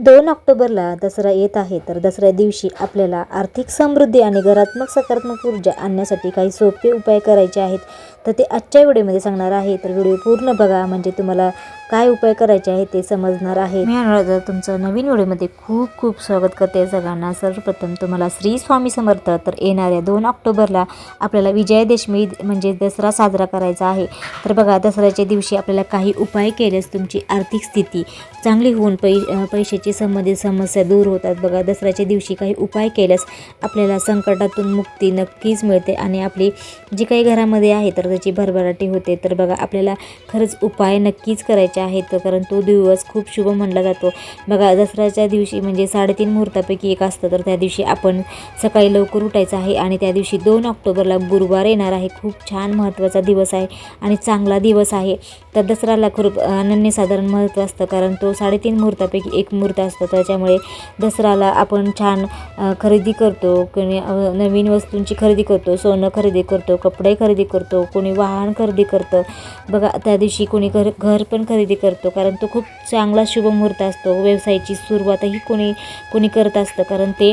दोन ऑक्टोबरला दसरा येत आहे तर दसऱ्या दिवशी आपल्याला आर्थिक समृद्धी आणि घरात्मक सकारात्मक ऊर्जा आणण्यासाठी काही सोपे उपाय करायचे आहेत. तर ते आजच्या व्हिडिओमध्ये सांगणार आहे. तर व्हिडिओ पूर्ण बघा म्हणजे तुम्हाला काय उपाय करायचे आहे ते समजणार आहे. मी अनुराधा तुमचं नवीन व्हिडिओमध्ये खूप खूप स्वागत करते सगळ्यांना. सर्वप्रथम तुम्हाला श्री स्वामी समर्थ तर येणाऱ्या दोन ऑक्टोबरला आपल्याला विजयादशमी म्हणजे दसरा साजरा करायचा आहे. तर बघा दसऱ्याच्या दिवशी आपल्याला काही उपाय केल्यास तुमची आर्थिक स्थिती चांगली होऊन पै पैशाची पैशाची संबंधित समस्या दूर होतात. बघा दसऱ्याच्या दिवशी काही उपाय केल्यास आपल्याला संकटातून मुक्ती नक्कीच मिळते आणि आपली जी काही घरामध्ये आहे तर त्याची भरभराटी होते. तर बघा आपल्याला खरंच उपाय नक्कीच करायचे आहेत कारण तो दिवस खूप शुभ म्हणला जातो. बघा दसऱ्याच्या दिवशी म्हणजे साडेतीन मुहूर्तापैकी एक असतं तर त्या दिवशी आपण सकाळी लवकर उठायचं आहे आणि त्या दिवशी दोन ऑक्टोबरला गुरुवार येणार आहे. खूप छान महत्त्वाचा दिवस आहे आणि चांगला दिवस आहे. तर दसऱ्याला खूप अनन्यसाधारण महत्त्व असतं कारण तो साडेतीन मुहूर्तापैकी एक मुहूर्त असतं. त्याच्यामुळे दसऱ्याला आपण छान खरेदी करतो. कोणी नवीन वस्तूंची खरेदी करतो. सोनं खरेदी करतो. कपडे खरेदी करतो. कोणी वाहन खरेदी करतं. बघा त्या दिवशी कोणी घर घर पण खरेदी करतो. कारण तो खूप चांगला शुभ मुहूर्त असतो. व्यवसायाची सुरुवातही कोणी कोणी करत असतं. कारण ते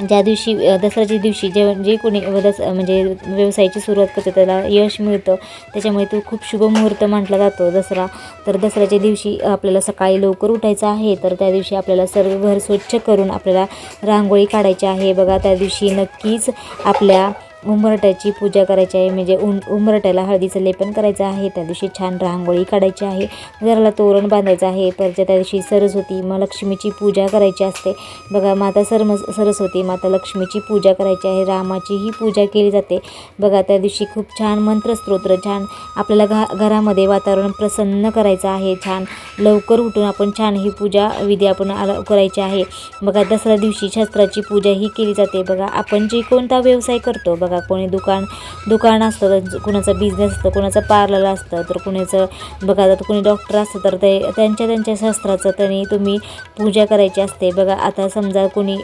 ज्या दिवशी दसऱ्याच्या दिवशी जे जे कोणी दस म्हणजे व्यवसायाची सुरुवात करते त्याला यश मिळतं. त्याच्यामुळे तो खूप शुभ मुहूर्त म्हटला जातो दसरा. तर दसऱ्याच्या दिवशी आपल्याला सकाळी लवकर उठायचं आहे तर त्या दिवशी आपल्याला सर्व घर स्वच्छ करून आपल्याला रांगोळी काढायची आहे. बघा त्या दिवशी नक्कीच आपल्या उंबरट्याची पूजा करायची आहे. म्हणजे उं उंबरट्याला हळदीचं लेपन करायचं आहे. त्या दिवशी छान रांगोळी काढायची आहे. घराला तोरण बांधायचं आहे. परच्या त्या दिवशी सरस्वती मग लक्ष्मीची पूजा करायची असते. बघा माता सरम सरस्वती माता लक्ष्मीची पूजा करायची आहे. रामाचीही पूजा केली जाते. बघा त्या दिवशी खूप छान मंत्रस्तोत्र छान आपल्याला घा घरामध्ये वातावरण प्रसन्न करायचं आहे. छान लवकर उठून आपण छान ही पूजा विधी आपण आला करायची आहे. बघा दसऱ्या दिवशी शस्त्राची पूजा ही केली जाते. बघा आपण जे कोणता व्यवसाय करतो बघा कोणी दुकान दुकान असतं तर कुणाचं बिझनेस असतं कुणाचं पार्लर असतं तर कुणाचं बघा आता कोणी डॉक्टर असतं तर ते त्यांच्या त्यांच्या शस्त्राचं त्यांनी तुम्ही पूजा करायची असते. बघा आता समजा कोणी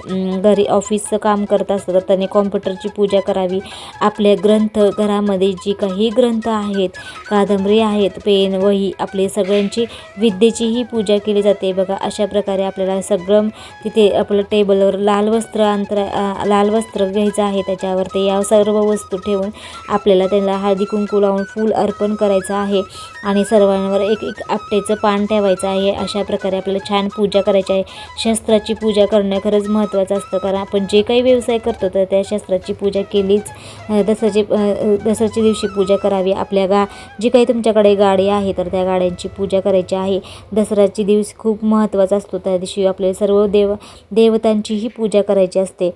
घरी ऑफिसचं काम करत असतं तर त्यांनी कॉम्प्युटरची पूजा करावी. आपले ग्रंथ घरामध्ये जी काही ग्रंथ आहेत कादंबरी आहेत पेन वही आपले सगळ्यांची विद्येचीही पूजा केली जाते. बघा अशा प्रकारे आपल्याला सगळं तिथे आपलं टेबलवर लाल वस्त्र अंतर लाल वस्त्र घ्यायचं आहे. त्याच्यावर ते या सर्व वस्तू ठेवून आपल्याला त्यांना हळदी कुंकू लावून फूल अर्पण करायचं आहे. आणि सर्वांवर एक एक आपटेचं पान ठेवायचं आहे. अशा प्रकारे आपल्याला छान पूजा करायची आहे. शस्त्राची पूजा करणं खरंच महत्त्वाचं असतं. कारण आपण जे काही व्यवसाय करतो तर त्या शस्त्राची पूजा केलीच. दसऱ्याची दसऱ्याच्या दिवशी पूजा करावी. आपल्या गा जी काही तुमच्याकडे गाडी आहे तर त्या गाड्यांची पूजा करायची आहे. दसऱ्याची दिवस खूप महत्त्वाचा असतो. त्या दिवशी आपले सर्व देव देवतांचीही पूजा करायची असते.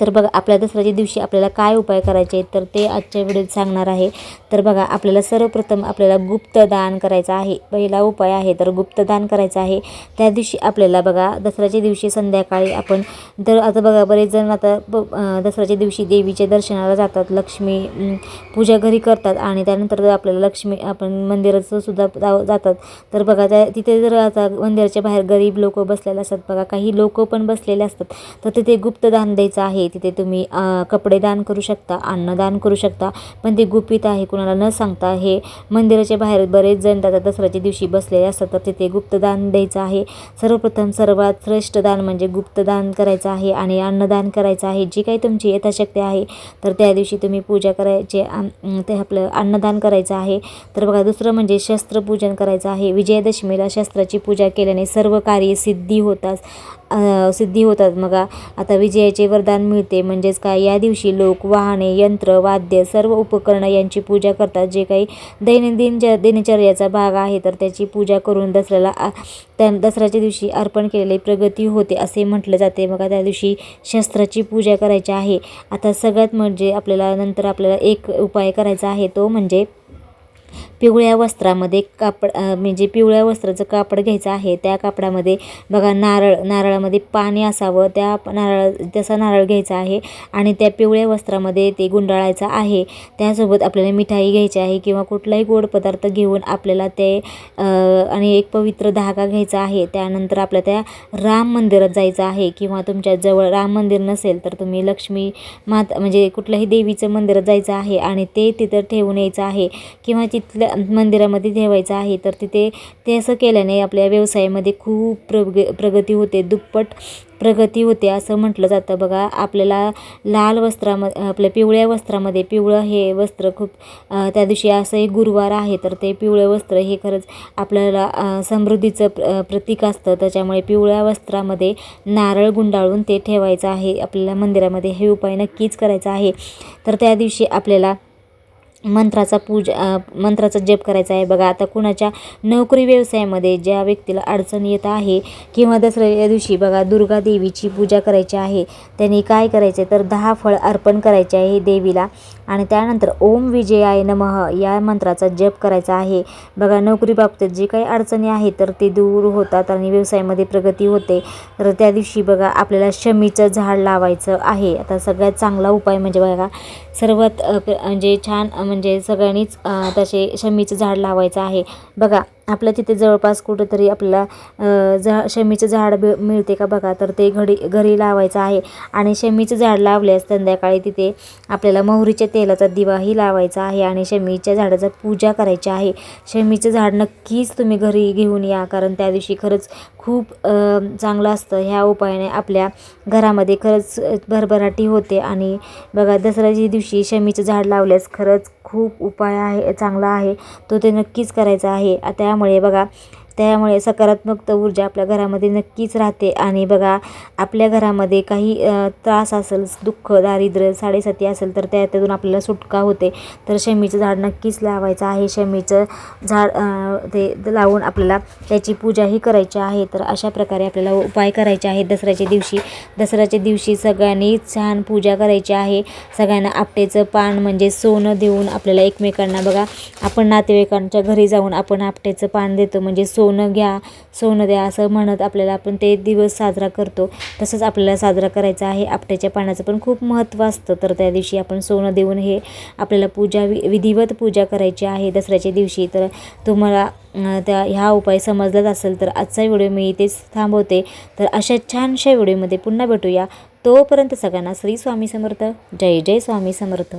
तर बघा आपल्या दसऱ्याच्या दिवशी आपल्याला काय उपाय करायचे तर ते आजच्या व्हिडिओत सांगणार आहे. तर बघा आपल्याला सर्वप्रथम आपल्याला गुप्तदान करायचं आहे. पहिला उपाय आहे तर गुप्तदान करायचं आहे. त्या दिवशी आपल्याला बघा दसऱ्याच्या दिवशी संध्याकाळी आपण तर आता बघा बरेच जण आता ब- दसऱ्याच्या दिवशी देवीच्या दर्शनाला जातात लक्ष्मी पूजा घरी करतात आणि त्यानंतर आपल्याला लक्ष्मी आपण मंदिराचं सुद्धा जातात. तर बघा त्या तिथे जर आता मंदिराच्या बाहेर गरीब लोक बसलेले असतात बघा काही लोक पण बसलेले असतात तर तिथे गुप्तदान द्यायचं आहे. तिथे तुम्ही कपडे दान करू शकता अन्नदान करू शकता. पण ते गुपित आहे कुणाला न सांगता हे मंदिराच्या बाहेर बरेच जण आता दसऱ्याच्या दिवशी बसलेले असतात तर तिथे गुप्तदान द्यायचं आहे. सर्वप्रथम सर्वात श्रेष्ठ दान म्हणजे गुप्तदान करायचं आहे आणि अन्नदान करायचं आहे. जी काही तुमची यथाशक्ती आहे तर त्या दिवशी तुम्ही पूजा करायची ते आपलं अन्नदान करायचं आहे. तर बघा दुसरं म्हणजे शस्त्रपूजन करायचं आहे. विजयादशमीला शस्त्राची पूजा केल्याने सर्व कार्य सिद्धी होतात. सिद्धी होतात. मग आता विजयाचे वरदान मिळते. म्हणजेच काय? या दिवशी लोक वाहने यंत्र वाद्य सर्व उपकरणं यांची पूजा करतात. जे काही दैनंदिन ज दिनचर्याचा भाग आहे तर त्याची पूजा करून दसऱ्याला त्या दसऱ्याच्या दिवशी अर्पण केलेली प्रगती होते असे म्हटलं जाते. मग त्या दिवशी शस्त्राची पूजा करायची आहे. आता सगळ्यात म्हणजे आपल्याला नंतर आपल्याला एक उपाय करायचा आहे तो म्हणजे पिवळ्या वस्त्रामध्ये कापड म्हणजे पिवळ्या वस्त्राचं कापड घ्यायचं आहे. त्या कापडामध्ये बघा नारळ नारळामध्ये पाणी असावं. त्या नारळ तसा नारळ घ्यायचा आहे आणि त्या पिवळ्या वस्त्रामध्ये ते गुंडाळायचं आहे. त्यासोबत आपल्याला मिठाई घ्यायची आहे किंवा कुठलाही गोड पदार्थ घेऊन आपल्याला ते आणि एक पवित्र धागा घ्यायचा आहे. त्यानंतर आपल्या त्या राम मंदिरात जायचं आहे किंवा तुमच्या जवळ राम मंदिर नसेल तर तुम्ही लक्ष्मी माता म्हणजे कुठल्याही देवीचं मंदिरात जायचं आहे आणि ते तिथं ठेवून यायचं आहे. किंवा तिथलं मंदिरामध्ये ठेवायचं आहे तर तिथे ते असं केल्याने आपल्या व्यवसायामध्ये खूप प्रग प्रगती होते दुप्पट प्रगती होते असं म्हटलं जातं. बघा आपल्याला लाल वस्त्रामध्ये आपल्या पिवळ्या वस्त्रामध्ये पिवळं हे वस्त्र खूप त्या दिवशी असं एक गुरुवार आहे तर ते पिवळं वस्त्र हे खरंच आपल्याला समृद्धीचं प्र प्रतीक असतं. त्याच्यामुळे पिवळ्या वस्त्रामध्ये नारळ गुंडाळून ते ठेवायचं आहे. आपल्याला मंदिरामध्ये हे उपाय नक्कीच करायचा आहे. तर त्या दिवशी आपल्याला मंत्राचा पूजा मंत्राचा जप करायचा आहे. बघा आता कुणाच्या नोकरी व्यवसायामध्ये ज्या व्यक्तीला अडचण येत आहे किंवा दसऱ्या दिवशी बघा दुर्गा देवीची पूजा करायची आहे त्यांनी काय करायचे तर दहा फळ अर्पण करायचे आहे देवीला. आणि त्यानंतर ओम विजयाय नमः या मंत्राचा जप करायचा आहे. बघा नोकरी बाबतीत जे काही अडचणी आहेत तर ते दूर होतात आणि व्यवसायामध्ये प्रगती होते. तर त्या दिवशी बघा आपल्याला शमीचं झाड लावायचं आहे. आता सगळ्यात चांगला उपाय म्हणजे बघा सर्वात म्हणजे छान म्हणजे सगळ्यांनीच तसे शमीचं झाड लावायचं आहे. बघा आपल्या तिथे जवळपास कुठंतरी आपल्याला झा शमीचं झाड भे मिळते का बघा? तर ते घडी घरी लावायचं आहे. आणि शमीचं झाड लावल्यास संध्याकाळी तिथे आपल्याला मोहरीच्या तेलाचा दिवाही लावायचा आहे आणि शमीच्या झाडाचा पूजा करायची आहे. शमीचं झाड नक्कीच तुम्ही घरी घेऊन या कारण त्या दिवशी खरंच खूप चांगलं असतं. ह्या उपायाने आपल्या घरामध्ये खरंच भरभराटी होते. आणि बघा दसऱ्याच्या दिवशी शमीचं झाड लावल्यास खरंच खूप उपाय आहे चांगला आहे. तो ते नक्कीच करायचा आहे. त्या त्यामुळे बघा त्यामुळे सकारात्मक ऊर्जा आपल्या घरामध्ये नक्कीच राहते. आणि बघा आपल्या घरामध्ये काही त्रास असेल दुःख दारिद्र्य साडेसाती असेल तर त्यातून आपल्याला सुटका होते. तर शमीचं झाड नक्कीच लावायचं आहे. शमीचं झाड ते लावून आपल्याला त्याची पूजाही करायची आहे. तर अशा प्रकारे आपल्याला उपाय करायचे आहेत. दसऱ्याच्या दिवशी दसऱ्याच्या दिवशी सगळ्यांनी छान पूजा करायची आहे. सगळ्यांना आपटेचं पान म्हणजे सोनं देऊन आपल्याला एकमेकांना बघा आपण नातेवाईकांच्या घरी जाऊन आपण आपटेचं पान देतो. म्हणजे सोनं घ्या सोनं द्या असं म्हणत आपल्याला आपण ते दिवस साजरा करतो. तसंच आपल्याला साजरा करायचा आहे. आपट्याच्या पानाचं पण खूप महत्त्व असतं. तर त्या दिवशी आपण सोनं देऊन हे आपल्याला पूजा वि विधिवत पूजा करायची आहे दसऱ्याच्या दिवशी. तर तुम्हाला त्या ह्या उपाय समजलाच असेल तर आजचा व्हिडिओ मी इथेच थांबवते. तर अशा छानशा व्हिडिओमध्ये पुन्हा भेटूया. तोपर्यंत सगळ्यांना श्री स्वामी समर्थ. जय जय स्वामी समर्थ.